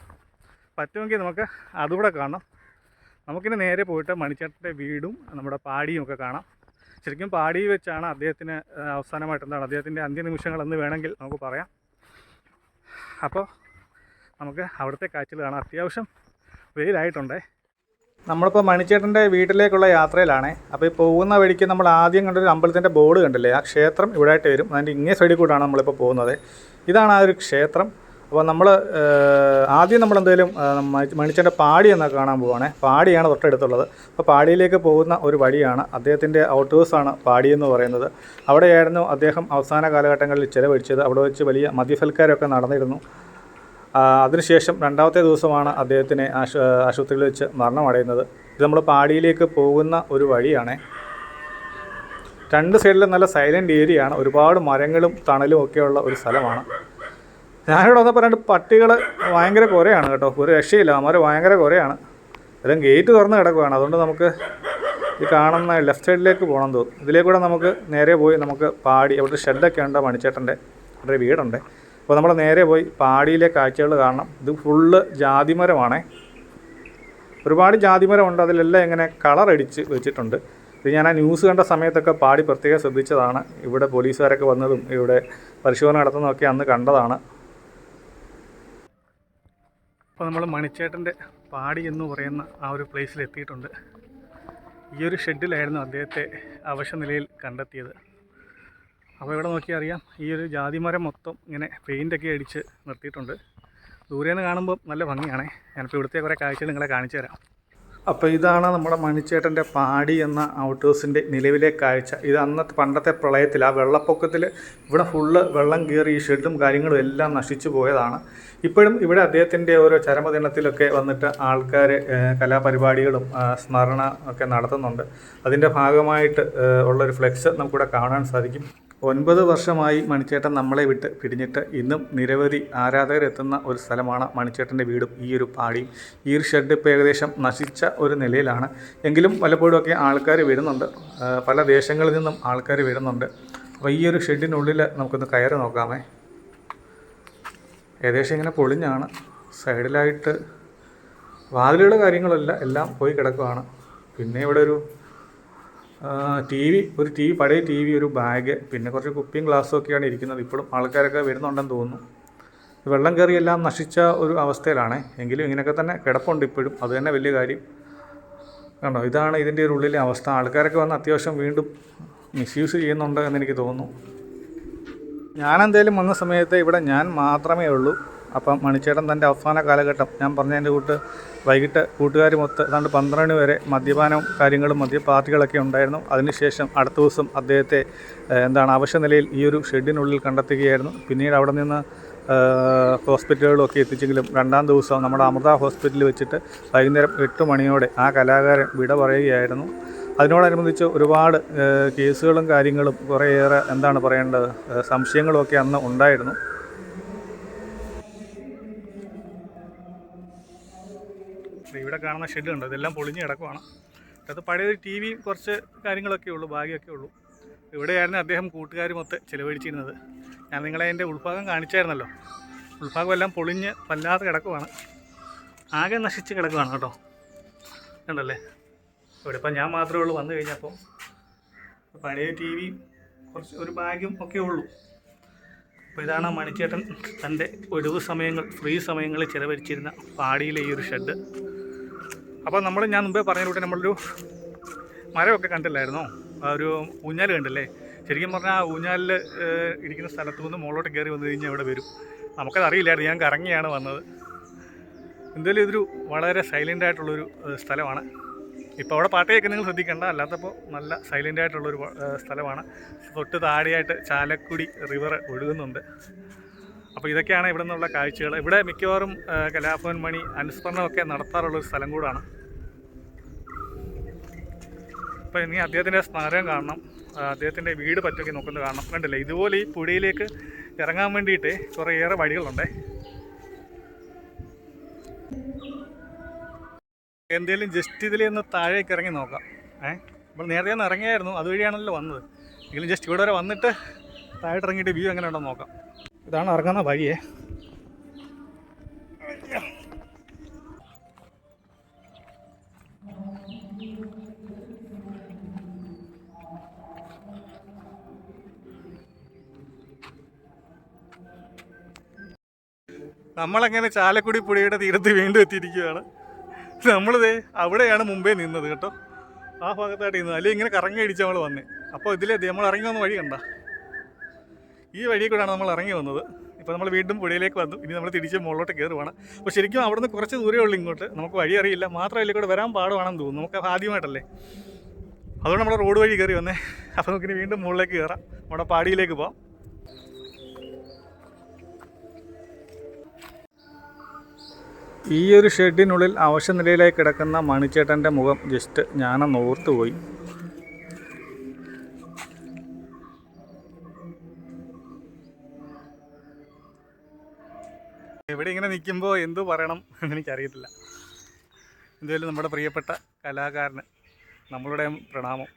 പറ്റുമെങ്കിൽ നമുക്ക് അതുകൂടെ കാണാം. നമുക്കിനി നേരെ പോയിട്ട് മണിച്ചേട്ടന്റെ വീടും നമ്മുടെ പാടിയും ഒക്കെ കാണാം. ശരിക്കും പാടി വെച്ചാണ് അദ്ദേഹത്തിന് അവസാനമായിട്ട് എന്താണ് അദ്ദേഹത്തിന്റെ അന്ത്യനിമിഷങ്ങൾ എന്ന് വേണമെങ്കിൽ നമുക്ക് പറയാം. അപ്പോൾ നമുക്ക് അവിടുത്തെ കാഴ്ചകൾ കാണാം. അത്യാവശ്യം വെയിലായിട്ടുണ്ടേ. നമ്മളിപ്പോൾ മണിച്ചേട്ടന്റെ വീട്ടിലേക്കുള്ള യാത്രയിലാണേ. അപ്പോൾ ഈ പോകുന്ന വഴിക്ക് നമ്മൾ ആദ്യം കണ്ടൊരു അമ്പലത്തിന്റെ ബോർഡ് കണ്ടില്ലേ? ആ ക്ഷേത്രം ഇവിടെ ആയിട്ട് വരും. അതിന്റെ ഇങ്ങേ സൈഡിൽ കൂടാണ് നമ്മളിപ്പോൾ പോകുന്നത്. ഇതാണ് ആ ഒരു ക്ഷേത്രം. അപ്പോൾ നമ്മൾ ആദ്യം നമ്മൾ എന്തെങ്കിലും മണിച്ചന്റെ പാടി എന്നൊക്കെ കാണാൻ പോവുകയാണേ പാടിയാണ് തൊട്ടടുത്തുള്ളത്. അപ്പോൾ പാടിയിലേക്ക് പോകുന്ന ഒരു വഴിയാണ് അദ്ദേഹത്തിന്റെ ഔട്ട് പാടി എന്ന് പറയുന്നത്. അവിടെയായിരുന്നു അദ്ദേഹം അവസാന കാലഘട്ടങ്ങളിൽ ചിലവഴിച്ചത്. അവിടെ വെച്ച് വലിയ മദ്യസൽക്കാരമൊക്കെ നടന്നിരുന്നു. അതിനുശേഷം രണ്ടാമത്തെ ദിവസമാണ് അദ്ദേഹത്തിനെ ആശു ആശുപത്രിയിൽ വെച്ച് മരണമടയുന്നത്. ഇത് നമ്മൾ പാടിയിലേക്ക് പോകുന്ന ഒരു വഴിയാണ്. രണ്ട് സൈഡിലും നല്ല സൈലന്റ് ഏരിയ ആണ് ഒരുപാട് മരങ്ങളും തണലും ഒക്കെയുള്ള ഒരു സ്ഥലമാണ്. ഞാനിവിടെ വന്നപ്പോൾ രണ്ട് പട്ടികൾ ഭയങ്കര കുറയാണ് കേട്ടോ. ഒരു രക്ഷയില്ല. അവന്മാർ ഭയങ്കര കുറയാണ് എല്ലാം ഗേറ്റ് തുറന്ന് കിടക്കുകയാണ് അതുകൊണ്ട് നമുക്ക് ഈ കാണുന്ന ലെഫ്റ്റ് സൈഡിലേക്ക് പോകണം തോന്നും ഇതിലേക്കൂടെ നമുക്ക് നേരെ പോയി നമുക്ക് പാടി അവിടെ ഷെഡൊക്കെ ഉണ്ട് മണിച്ചേട്ടന്റെ അവിടെ വീടുണ്ട്. അപ്പോൾ നമ്മൾ നേരെ പോയി പാടിയിലെ കാഴ്ചകൾ കാണണം. ഇത് ഫുള്ള് ജാതിമരമാണേ. ഒരുപാട് ജാതിമരമുണ്ട്. അതിലെല്ലാം ഇങ്ങനെ കളർ അടിച്ച് വെച്ചിട്ടുണ്ട്. ഇത് ഞാൻ ആ ന്യൂസ് കണ്ട സമയത്തൊക്കെ പാടി പ്രത്യേകം ശ്രദ്ധിച്ചതാണ്. ഇവിടെ പോലീസുകാരൊക്കെ വന്നതും ഇവിടെ പരിശോധന നടത്തുന്നതൊക്കെ അന്ന് കണ്ടതാണ്. അപ്പോൾ നമ്മൾ മണിച്ചേട്ടന്റെ പാടി എന്ന് പറയുന്ന ആ ഒരു പ്ലേസിൽ എത്തിയിട്ടുണ്ട്. ഈ ഒരു ഷെഡിലായിരുന്നു അദ്ദേഹത്തെ അവശ നിലയിൽ കണ്ടെത്തിയത്. അപ്പോൾ ഇവിടെ നോക്കിയാൽ അറിയാം ഈ ഒരു ജാതിമരം മൊത്തം ഇങ്ങനെ പെയിന്റൊക്കെ അടിച്ച് നിർത്തിയിട്ടുണ്ട്. ദൂരെ നിന്ന് കാണുമ്പോൾ നല്ല ഭംഗിയാണേ. ഞാനിപ്പോൾ ഇവിടുത്തെ കുറേ കാഴ്ചകൾ നിങ്ങളെ കാണിച്ചു തരാം. അപ്പോൾ ഇതാണ് നമ്മുടെ മണിച്ചേട്ടന്റെ പാടി എന്ന ഔട്ട്ഹൗസിന്റെ നിലവിലെ കാഴ്ച. ഇത് അന്നത്തെ പണ്ടത്തെ പ്രളയത്തിൽ ആ വെള്ളപ്പൊക്കത്തിൽ ഇവിടെ ഫുള്ള് വെള്ളം കയറി ഈ ഷെഡും കാര്യങ്ങളും എല്ലാം നശിച്ചു പോയതാണ്. ഇപ്പോഴും ഇവിടെ അദ്ദേഹത്തിന്റെ ഓരോ ചരമദിനത്തിലൊക്കെ വന്നിട്ട് ആൾക്കാർ കലാപരിപാടികളും സ്മരണ ഒക്കെ നടത്തുന്നുണ്ട്. അതിന്റെ ഭാഗമായിട്ട് ഉള്ളൊരു ഫ്ലെക്സ് നമുക്കിവിടെ കാണാൻ സാധിക്കും. ഒൻപത് വർഷമായി മണിച്ചേട്ടൻ നമ്മളെ വിട്ട് പിരിഞ്ഞിട്ട് ഇന്നും നിരവധി ആരാധകരെത്തുന്ന ഒരു സ്ഥലമാണ് മണിച്ചേട്ടന്റെ വീടും ഈ ഒരു പാടിയും ഈ ഒരു ഷെഡ് ഇപ്പോൾ ഏകദേശം നശിച്ച ഒരു നിലയിലാണ്. എങ്കിലും പലപ്പോഴുമൊക്കെ ആൾക്കാർ വരുന്നുണ്ട്. പല ദേശങ്ങളിൽ നിന്നും ആൾക്കാർ വരുന്നുണ്ട്. അപ്പോൾ ഈ ഒരു ഷെഡിനുള്ളിൽ നമുക്കൊന്ന് കയറി നോക്കാമേ. ഏകദേശം ഇങ്ങനെ പൊളിഞ്ഞാണ്. സൈഡിലായിട്ട് വാതിലുകൾ കാര്യങ്ങളല്ല എല്ലാം പോയി കിടക്കുവാണ്. പിന്നെ ഇവിടെ ഒരു ടി വി ഒരു ടി വി പഴയ ടി വി ഒരു ബാഗ് പിന്നെ കുറച്ച് കുപ്പിയും ഗ്ലാസ്സും ഒക്കെയാണ് ഇരിക്കുന്നത്. ഇപ്പോഴും ആൾക്കാരൊക്കെ വരുന്നുണ്ടെന്ന് തോന്നുന്നു. വെള്ളം കയറി എല്ലാം നശിച്ച ഒരു അവസ്ഥയിലാണ്. എങ്കിലും ഇങ്ങനെയൊക്കെ തന്നെ കിടപ്പുണ്ട് ഇപ്പോഴും. അത് തന്നെ വലിയ കാര്യം. കണ്ടോ? ഇതാണ് ഇതിന്റെ ഒരു ഉള്ളിലെ അവസ്ഥ. ആൾക്കാരൊക്കെ വന്ന് അത്യാവശ്യം വീണ്ടും മിസ്യൂസ് ചെയ്യുന്നുണ്ട് എന്ന് എനിക്ക് തോന്നുന്നു. ഞാൻ എന്തായാലും വന്ന സമയത്ത് ഇവിടെ ഞാൻ മാത്രമേ ഉള്ളൂ. അപ്പം മണിച്ചേട്ടൻ തന്റെ അവസാന കാലഘട്ടം ഞാൻ പറഞ്ഞതിന്റെ കൂട്ട് വൈകിട്ട് കൂട്ടുകാരുമൊത്ത് ഏതാണ്ട് പന്ത്രണ്ട് വരെ മദ്യപാനവും കാര്യങ്ങളും മദ്യപാർട്ടികളൊക്കെ ഉണ്ടായിരുന്നു. അതിനുശേഷം അടുത്ത ദിവസം അദ്ദേഹത്തെ എന്താണ് അവശ്യ നിലയിൽ ഈ ഒരു ഷെഡിനുള്ളിൽ കണ്ടെത്തുകയായിരുന്നു. പിന്നീട് അവിടെ നിന്ന് ഹോസ്പിറ്റലുകളൊക്കെ എത്തിച്ചെങ്കിലും രണ്ടാം ദിവസം നമ്മുടെ അമൃത ഹോസ്പിറ്റലിൽ വെച്ചിട്ട് വൈകുന്നേരം എട്ട് മണിയോടെ ആ കലാകാരൻ വിട പറയുകയായിരുന്നു. അതിനോടനുബന്ധിച്ച് ഒരുപാട് കേസുകളും കാര്യങ്ങളും കുറേയേറെ എന്താണ് പറയേണ്ടത് സംശയങ്ങളുമൊക്കെ അന്ന് ഉണ്ടായിരുന്നു. ഇവിടെ കാണുന്ന ഷെഡ് ഉണ്ട് ഇതെല്ലാം പൊളിഞ്ഞ് കിടക്കുവാണ്. അത് പഴയ ടി വി കുറച്ച് കാര്യങ്ങളൊക്കെ ഉള്ളൂ ഭാഗ്യമൊക്കെ ഉള്ളൂ. ഇവിടെയായിരുന്നു അദ്ദേഹം കൂട്ടുകാരുമൊത്ത് ചിലവഴിച്ചിരുന്നത്. ഞാൻ നിങ്ങളെ അതിന്റെ ഉൾഭാഗം കാണിച്ചായിരുന്നല്ലോ. ഉൾഭാഗം എല്ലാം പൊളിഞ്ഞ് വല്ലാതെ കിടക്കുവാണ്. ആകെ നശിച്ച് കിടക്കുവാണ് കേട്ടോ. കണ്ടല്ലേ? ഇവിടെ ഇപ്പം ഞാൻ മാത്രമേ ഉള്ളൂ വന്നു കഴിഞ്ഞപ്പോൾ പഴയ ടി വി കുറച്ച് ഒരു ബാഗും ഒക്കെ ഉള്ളൂ. അപ്പോൾ ഇതാണ് മണിച്ചേട്ടൻ തന്റെ ഒഴിവ് സമയങ്ങൾ ഫ്രീ സമയങ്ങളിൽ ചിലവഴിച്ചിരുന്ന പാടിയിലെ ഈ ഒരു ഷെഡ്. അപ്പോൾ നമ്മൾ ഞാൻ മുമ്പേ പറഞ്ഞ കൂട്ടി നമ്മളൊരു മരമൊക്കെ കണ്ടില്ലായിരുന്നോ? ഒരു ഊഞ്ഞാൽ കണ്ടല്ലേ? ശരിക്കും പറഞ്ഞാൽ ആ ഊഞ്ഞാലിൽ ഇരിക്കുന്ന സ്ഥലത്തു നിന്ന് മുകളിലോട്ട് കയറി വന്നു കഴിഞ്ഞാൽ അവിടെ വരും. നമുക്കത് അറിയില്ലായിരുന്നു ഞാൻ കറങ്ങിയാണ് വന്നത്. എന്തായാലും ഇതൊരു വളരെ സൈലന്റ് ആയിട്ടുള്ളൊരു സ്ഥലമാണ്. ഇപ്പോൾ അവിടെ പാട്ട് പാട്ടയൊക്കെ നിങ്ങൾ ശ്രദ്ധിക്കേണ്ട അല്ലാത്തപ്പോൾ നല്ല സൈലന്റ് ആയിട്ടുള്ളൊരു സ്ഥലമാണ്. തൊട്ട് താഴെയായിട്ട് ചാലക്കുടി റിവർ ഒഴുകുന്നുണ്ട്. അപ്പോൾ ഇതൊക്കെയാണ് ഇവിടെ നിന്നുള്ള കാഴ്ചകൾ ഇവിടെ മിക്കവാറും കലാഭവൻ മണി അനുസ്മരണമൊക്കെ നടത്താറുള്ളൊരു സ്ഥലം കൂടാണ്. അപ്പോൾ ഇനി അദ്ദേഹത്തിന്റെ സ്മാരകം കാണണം അദ്ദേഹത്തിന്റെ വീട് പറ്റുമെങ്കിൽ നോക്കുന്നത് കാണണം. കണ്ടില്ലേ? ഇതുപോലെ ഈ പുഴയിലേക്ക് ഇറങ്ങാൻ വേണ്ടിയിട്ട് കുറേയേറെ വഴികളുണ്ട്. എന്തേലും ജസ്റ്റ് ഇതിൽ ഒന്ന് താഴേക്ക് ഇറങ്ങി നോക്കാം. ഏ? നമ്മൾ നേരത്തെ ഒന്ന് ഇറങ്ങിയായിരുന്നു അതുവഴിയാണല്ലോ വന്നത്. എങ്കിലും ജസ്റ്റ് ഇവിടെ വരെ വന്നിട്ട് താഴെ ഇറങ്ങിയിട്ട് വ്യൂ എങ്ങനെ ഉണ്ടെന്ന് നോക്കാം. ഇതാണ് ഇറങ്ങുന്ന വഴിയേ. നമ്മളങ്ങനെ ചാലക്കുടി പുഴയുടെ തീരത്ത് വീണ്ടും എത്തിയിരിക്കുകയാണ്. നമ്മളിതേ അവിടെയാണ് മുമ്പേ നിന്നത് കേട്ടോ. ആ ഭാഗത്തായിട്ട് നിന്നത് അല്ലെങ്കിൽ ഇങ്ങനെ കറങ്ങി അടിച്ച് നമ്മൾ വന്നേ. അപ്പോൾ ഇതിലെ നമ്മൾ ഇറങ്ങി വന്ന വഴി കണ്ട. ഈ വഴി കൂടെയാണ് നമ്മൾ ഇറങ്ങി വന്നത്. ഇപ്പോൾ നമ്മൾ വീണ്ടും പുഴയിലേക്ക് വന്നു. ഇനി നമ്മൾ തിരിച്ച് മുകളിലോട്ട് കയറുവാണ് അപ്പോൾ ശരിക്കും അവിടെ നിന്ന് കുറച്ച് ദൂരമേ ഉള്ളൂ ഇങ്ങോട്ട്. നമുക്ക് വഴി അറിയില്ല. മാത്രമല്ല കൂടെ വരാൻ പാടുവാണെന്ന് തോന്നുന്നു. നമുക്ക് ആദ്യമായിട്ടല്ലേ. അതുകൊണ്ട് നമ്മൾ റോഡ് വഴി കയറി വന്നേ. അപ്പോൾ നമുക്കിനി വീണ്ടും മുകളിലേക്ക് കയറാം. നമ്മുടെ പാടിയിലേക്ക് പോകാം ഈ ഒരു ഷെഡിനുള്ളിൽ അവശ നിലയിലായി കിടക്കുന്ന മണിച്ചേട്ടന്റെ മുഖം ജസ്റ്റ് ഞാനൊന്ന് ഓർത്തുപോയി. ഇവിടെ ഇങ്ങനെ നിൽക്കുമ്പോൾ എന്തു പറയണം എന്ന് എനിക്കറിയത്തില്ല എന്തായാലും നമ്മുടെ പ്രിയപ്പെട്ട കലാകാരന് നമ്മളുടെ പ്രണാമം.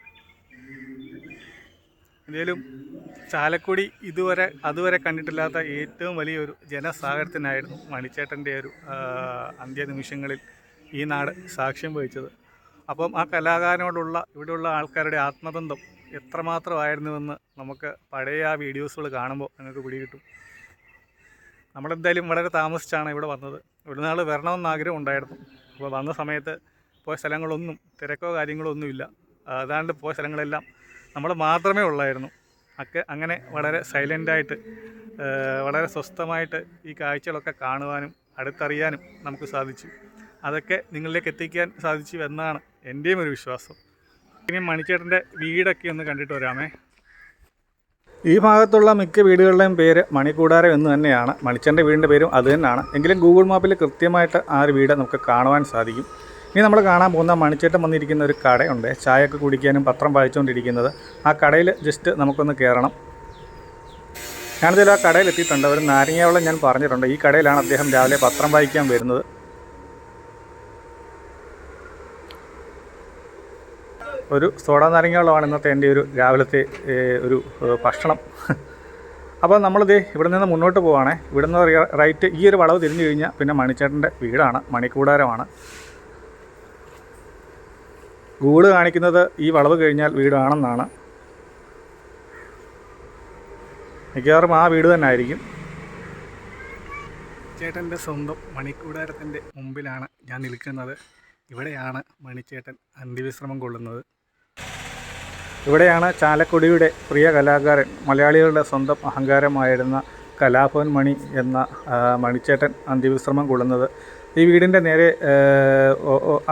എന്തായാലും ചാലക്കുടി ഇതുവരെ അതുവരെ കണ്ടിട്ടില്ലാത്ത ഏറ്റവും വലിയൊരു ജനസാഗരത്തിനായിരുന്നു മണിച്ചേട്ടന്റെ ഒരു അന്ത്യനിമിഷങ്ങളിൽ ഈ നാട് സാക്ഷ്യം വഹിച്ചത്. അപ്പം ആ കലാകാരനോടുള്ള ഇവിടെയുള്ള ആൾക്കാരുടെ ആത്മബന്ധം എത്രമാത്രമായിരുന്നുവെന്ന് നമുക്ക് പഴയ ആ വീഡിയോസുകൾ കാണുമ്പോൾ നിങ്ങൾക്ക് പിടികിട്ടും. നമ്മളെന്തായാലും വളരെ താമസിച്ചാണ് ഇവിടെ വന്നത്. ഇവിടെ നാൾ വരണമെന്ന് ആഗ്രഹം ഉണ്ടായിരുന്നു. അപ്പോൾ വന്ന സമയത്ത് പോയ സ്ഥലങ്ങളൊന്നും തിരക്കോ കാര്യങ്ങളോ ഒന്നുമില്ല. അതാണ്ട് പോയ സ്ഥലങ്ങളെല്ലാം നമ്മൾ മാത്രമേ ഉള്ളായിരുന്നു. ഒക്കെ അങ്ങനെ വളരെ സൈലന്റായിട്ട് വളരെ സ്വസ്ഥമായിട്ട് ഈ കാഴ്ചകളൊക്കെ കാണുവാനും അടുത്തറിയാനും നമുക്ക് സാധിച്ചു. അതൊക്കെ നിങ്ങളിലേക്ക് എത്തിക്കാൻ സാധിച്ചു എന്നാണ് എന്റെയും ഒരു വിശ്വാസം. ഇനി മണിച്ചേട്ടന്റെ വീടൊക്കെ ഒന്ന് കണ്ടിട്ട് വരാമേ. ഈ ഭാഗത്തുള്ള മിക്ക വീടുകളുടെയും പേര് മണിക്കൂടാരം എന്ന് തന്നെയാണ്. മണിച്ചന്റെ വീടിന്റെ പേരും അത് തന്നെയാണ്. എങ്കിലും ഗൂഗിൾ മാപ്പിൽ കൃത്യമായിട്ട് ആ ഒരു വീട് നമുക്ക് കാണുവാൻ സാധിക്കും. ഇനി നമ്മൾ കാണാൻ പോകുന്ന മണിച്ചേട്ടൻ വന്നിരിക്കുന്ന ഒരു കടയുണ്ട്. ചായയൊക്കെ കുടിക്കാനും പത്രം വായിച്ചുകൊണ്ടിരിക്കുന്നത്. ആ കടയിൽ ജസ്റ്റ് നമുക്കൊന്ന് കയറണം ഞാനിതിൽ ആ കടയിൽ എത്തിയിട്ടുണ്ട്. ഒരു നാരങ്ങാവെള്ളം ഞാൻ പറഞ്ഞിട്ടുണ്ട്. ഈ കടയിലാണ് അദ്ദേഹം രാവിലെ പത്രം വായിക്കാൻ വരുന്നത്. ഒരു സോഡ നാരങ്ങാവെള്ളമാണ് ഇന്നത്തെ എന്റെ ഒരു രാവിലത്തെ ഒരു ഭക്ഷണം. അപ്പോൾ നമ്മളിത് ഇവിടെ നിന്ന് മുന്നോട്ട് പോവുകയാണേ ഇവിടെ നിന്ന് റൈറ്റ് ഈ ഒരു വളവ് തിരിഞ്ഞു കഴിഞ്ഞാൽ പിന്നെ മണിച്ചേട്ടന്റെ വീടാണ്. മണിക്കൂടാരമാണ്. ഗൂഡ് കാണിക്കുന്നത് ഈ വളവ് കഴിഞ്ഞാൽ വീടാണെന്നാണ്. മിക്കവാറും ആ വീട് തന്നെ ആയിരിക്കും ചേട്ടന്റെ സ്വന്തം മണിക്കൂടാരത്തിന്റെ മുമ്പിലാണ് ഞാൻ നിൽക്കുന്നത്. ഇവിടെയാണ് മണിച്ചേട്ടൻ അന്ത്യവിശ്രമം കൊള്ളുന്നത്. ഇവിടെയാണ് ചാലക്കുടിയുടെ പ്രിയ കലാകാരൻ മലയാളികളുടെ സ്വന്തം അഹങ്കാരമായിരുന്ന കലാഭവൻ മണി എന്ന മണിച്ചേട്ടൻ അന്ത്യവിശ്രമം കൊള്ളുന്നത്. ഈ വീടിന്റെ നേരെ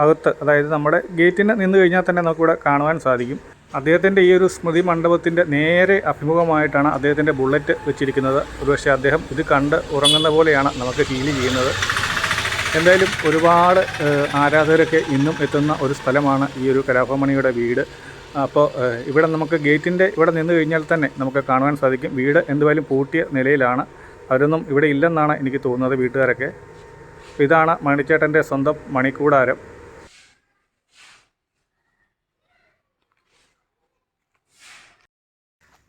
അകത്ത് അതായത് നമ്മുടെ ഗേറ്റിന് നിന്ന് കഴിഞ്ഞാൽ തന്നെ നമുക്കിവിടെ കാണുവാൻ സാധിക്കും. അദ്ദേഹത്തിന്റെ ഈ ഒരു സ്മൃതി മണ്ഡപത്തിന്റെ നേരെ അഭിമുഖമായിട്ടാണ് അദ്ദേഹത്തിന്റെ ബുള്ളറ്റ് വെച്ചിരിക്കുന്നത്. ഒരുപക്ഷെ അദ്ദേഹം ഇത് കണ്ട് ഉറങ്ങുന്ന പോലെയാണ് നമുക്ക് ഫീൽ ചെയ്യുന്നത്. എന്തായാലും ഒരുപാട് ആരാധകരൊക്കെ ഇന്നും എത്തുന്ന ഒരു സ്ഥലമാണ് ഈ ഒരു കലാഭമണിയുടെ വീട്. അപ്പോൾ ഇവിടെ നമുക്ക് ഗേറ്റിന്റെ ഇവിടെ നിന്ന് കഴിഞ്ഞാൽ തന്നെ നമുക്ക് കാണുവാൻ സാധിക്കും. വീട് എന്തുവായാലും പൂട്ടിയ നിലയിലാണ്. അവരൊന്നും ഇവിടെ ഇല്ലെന്നാണ് എനിക്ക് തോന്നുന്നത് വീട്ടുകാരൊക്കെ. ഇതാണ് മണിച്ചേട്ടന്റെ സ്വന്തം മണിക്കൂടാരം.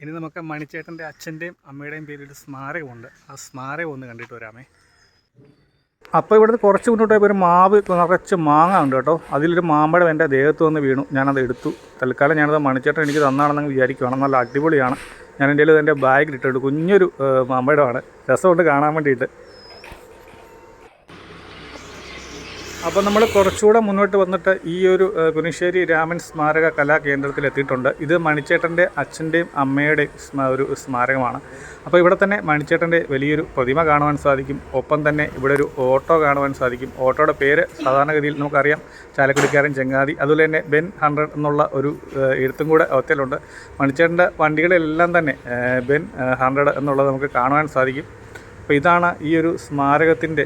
ഇനി നമുക്ക് മണിച്ചേട്ടന്റെ അച്ഛന്റെയും അമ്മയുടെയും പേരിൽ സ്മാരകമുണ്ട്. ആ സ്മാരകം ഒന്ന് കണ്ടിട്ട് വരാമേ. അപ്പോൾ ഇവിടുന്ന് കുറച്ച് മുന്നോട്ട് പോയപ്പോൾ ഒരു മാവ് നിറച്ച് മാങ്ങ ഉണ്ട് കേട്ടോ. അതിലൊരു മാമ്പഴം എന്റെ ദേഹത്ത് വന്ന് വീണു. ഞാനത് എടുത്തു. തൽക്കാലം ഞാനത് മണിച്ചേട്ടൻ എനിക്ക് തന്നാണെന്ന് വിചാരിക്കുവാണ്. നല്ല അടിപൊളിയാണ്. ഞാൻ എന്റെ എന്റെ ബാഗിൽ ഇട്ടിട്ടുണ്ട്. കുഞ്ഞൊരു മാമ്പഴമാണ്. രസമുണ്ട് കാണാൻ വേണ്ടിയിട്ട്. അപ്പോൾ നമ്മൾ കുറച്ചുകൂടെ മുന്നോട്ട് വന്നിട്ട് ഈ ഒരു കുനിശ്ശേരി രാമൻ സ്മാരക കലാകേന്ദ്രത്തിൽ എത്തിയിട്ടുണ്ട്. ഇത് മണിച്ചേട്ടന്റെ അച്ഛന്റെയും അമ്മയുടെയും ഒരു സ്മാരകമാണ്. അപ്പോൾ ഇവിടെ തന്നെ മണിച്ചേട്ടന്റെ വലിയൊരു പ്രതിമ കാണുവാൻ സാധിക്കും. ഒപ്പം തന്നെ ഇവിടെ ഒരു ഓട്ടോ കാണുവാൻ സാധിക്കും. ഓട്ടോയുടെ പേര് സാധാരണഗതിയിൽ നമുക്കറിയാം. ചാലക്കുടിക്കാരൻ ചെങ്ങാതി. അതുപോലെ തന്നെ ബെൻ ഹൺഡ്രഡ് എന്നുള്ള ഒരു എഴുത്തും കൂടെ അവത്തിലുണ്ട് മണിച്ചേട്ടന്റെ വണ്ടികളിലെല്ലാം തന്നെ ബെൻ ഹൺഡ്രഡ് എന്നുള്ളത് നമുക്ക് കാണുവാൻ സാധിക്കും. അപ്പോൾ ഇതാണ് ഈ ഒരു സ്മാരകത്തിന്റെ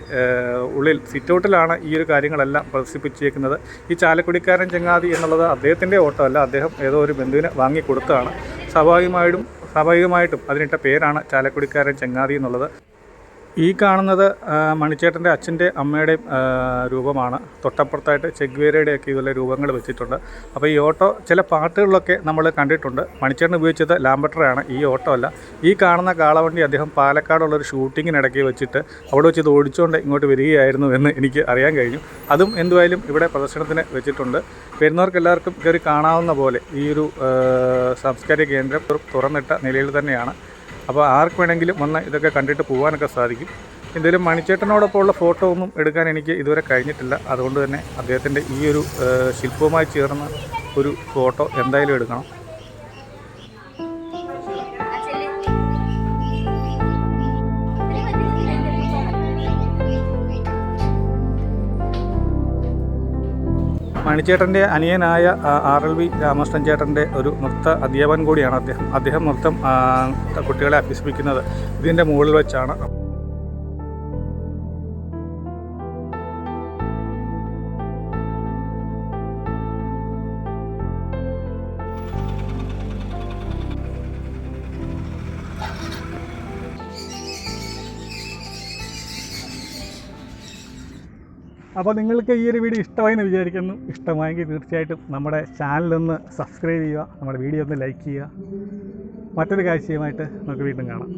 ഉള്ളിൽ സിറ്റൗട്ടിലാണ് ഈ ഒരു കാര്യങ്ങളെല്ലാം പ്രദർശിപ്പിച്ചേക്കുന്നത് ഈ ചാലക്കുടിക്കാരൻ ചങ്ങാതി എന്നുള്ളത് അദ്ദേഹത്തിന്റെ ഓട്ടോ അല്ല അദ്ദേഹം ഏതോ ഒരു ബന്ധുവിനെ വാങ്ങിക്കൊടുത്തതാണ്. സ്വാഭാവികമായിട്ടും സ്വാഭാവികമായിട്ടും അതിനിട്ട പേരാണ് ചാലക്കുടിക്കാരൻ ചങ്ങാതി എന്നുള്ളത്. ഈ കാണുന്നത് മണിച്ചേട്ടന്റെ അച്ഛന്റെ അമ്മയുടെയും രൂപമാണ്. തൊട്ടപ്പുറത്തായിട്ട് ചെഗ്വേരയുടെയൊക്കെ ഇതുപോലെ രൂപങ്ങൾ വെച്ചിട്ടുണ്ട്. അപ്പോൾ ഈ ഓട്ടോ ചില പാട്ടുകളിലൊക്കെ നമ്മൾ കണ്ടിട്ടുണ്ട്. മണിച്ചേട്ടൻ ഉപയോഗിച്ചത് ലാംബട്ടറാണ് ഈ ഓട്ടോ അല്ല. ഈ കാണുന്ന കാളവണ്ടി അദ്ദേഹം പാലക്കാടുള്ള ഒരു ഷൂട്ടിങ്ങിനിടയ്ക്ക് വെച്ചിട്ട് അവിടെ വെച്ച് ഇത് ഓടിച്ചുകൊണ്ട് ഇങ്ങോട്ട് വരികയായിരുന്നു എന്ന് എനിക്ക് അറിയാൻ കഴിഞ്ഞു. അതും എന്തുമായാലും ഇവിടെ പ്രദർശനത്തിന് വെച്ചിട്ടുണ്ട്. വരുന്നവർക്ക് എല്ലാവർക്കും കയറി കാണാവുന്ന പോലെ ഈ ഒരു സാംസ്കാരിക കേന്ദ്രം തുറന്നിട്ട നിലയിൽ തന്നെയാണ്. അപ്പോൾ ആർക്ക് വേണമെങ്കിലും വന്ന് ഇതൊക്കെ കണ്ടിട്ട് പോകാനൊക്കെ സാധിക്കും. എന്തായാലും മണിച്ചേട്ടനോടൊപ്പമുള്ള ഫോട്ടോ ഒന്നും എടുക്കാൻ എനിക്ക് ഇതുവരെ കഴിഞ്ഞിട്ടില്ല. അതുകൊണ്ട് തന്നെ അദ്ദേഹത്തിന്റെ ഈ ഒരു ശില്പവുമായി ചേർന്ന ഒരു ഫോട്ടോ എന്തായാലും എടുക്കണം. മണിച്ചേട്ടന്റെ അനിയനായ ആർ എൽ വി രാമകൃഷ്ണൻ ചേട്ടന്റെ ഒരു നൃത്ത അധ്യാപകൻ കൂടിയാണ് അദ്ദേഹം. അദ്ദേഹം നൃത്തം കുട്ടികളെ അഭ്യസിപ്പിക്കുന്നത് ഇതിന്റെ മുകളിൽ വെച്ചാണ്. അപ്പോൾ നിങ്ങൾക്ക് ഈ ഒരു വീഡിയോ ഇഷ്ടമായി എന്ന് വിചാരിക്കുന്നു. ഇഷ്ടമായെങ്കിൽ തീർച്ചയായിട്ടും നമ്മുടെ ചാനലൊന്ന് സബ്സ്ക്രൈബ് ചെയ്യുക നമ്മുടെ വീഡിയോ ഒന്ന് ലൈക്ക് ചെയ്യുക. മറ്റൊരു കാഴ്ചയുമായിട്ട് നമുക്ക് വീണ്ടും കാണാം.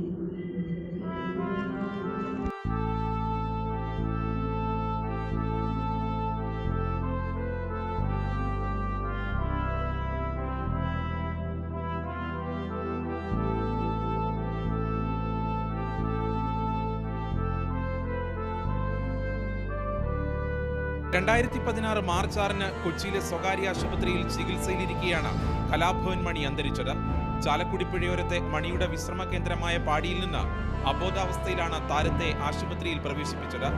രണ്ടായിരത്തി പതിനാറ് മാർച്ച് ആറിന് കൊച്ചിയിലെ സ്വകാര്യ ആശുപത്രിയിൽ ചികിത്സയിലിരിക്കെയാണ് കലാഭവൻ മണി അന്തരിച്ചത്. ചാലക്കുടി പുഴയോരത്തെ മണിയുടെ വിശ്രമ കേന്ദ്രമായ പാടിയിൽ നിന്ന് അബോധാവസ്ഥയിലാണ് താരത്തെ ആശുപത്രിയിൽ പ്രവേശിപ്പിച്ചത്.